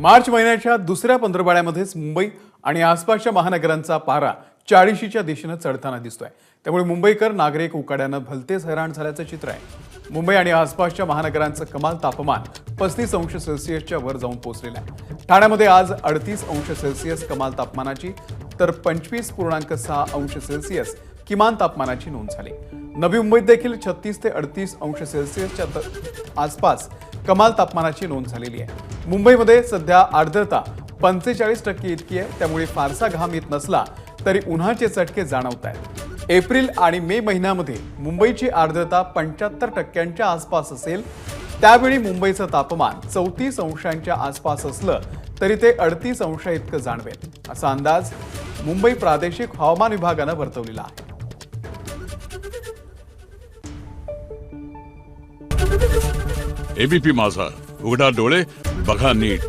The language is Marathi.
मार्च महिन्याच्या दुसऱ्या पंधरवाड्यामध्येच मुंबई आणि आसपासच्या महानगरांचा पारा चाळीशीच्या दिशेनं चढताना दिसतोय. त्यामुळे मुंबईकर नागरिक उकाड्यानं भलतेच हैराण झाल्याचं चित्र आहे. मुंबई आणि आसपासच्या महानगरांचं कमाल तापमान पस्तीस अंश सेल्सिअसच्या वर जाऊन पोहोचलेलं आहे. ठाण्यामध्ये आज अडतीस अंश सेल्सिअस कमाल तापमानाची तर पंचवीस पूर्णांक सहा अंश सेल्सिअस किमान तापमानाची नोंद झाली. नवी मुंबईत देखील छत्तीस ते अडतीस अंश सेल्सिअसच्या त- आसपास कमाल तापमानाची नोंद झालेली आहे. मुंबईमध्ये सध्या आर्द्रता पंचेचाळीस टक्के इतकी आहे त्यामुळे फारसा घाम येत नसला तरी उन्हाचे चटके जाणवत आहेत. एप्रिल आणि मे महिन्यामध्ये मुंबईची आर्द्रता पंच्याहत्तर टक्क्यांच्या आसपास असेल त्यावेळी मुंबईचं तापमान चौतीस अंशांच्या आसपास असलं तरी ते अडतीस अंश इतकं जाणवेल असा अंदाज मुंबई प्रादेशिक हवामान विभागानं वर्तवलेला आहे. एबीपी माझा उघडा डोळे बघा नीट.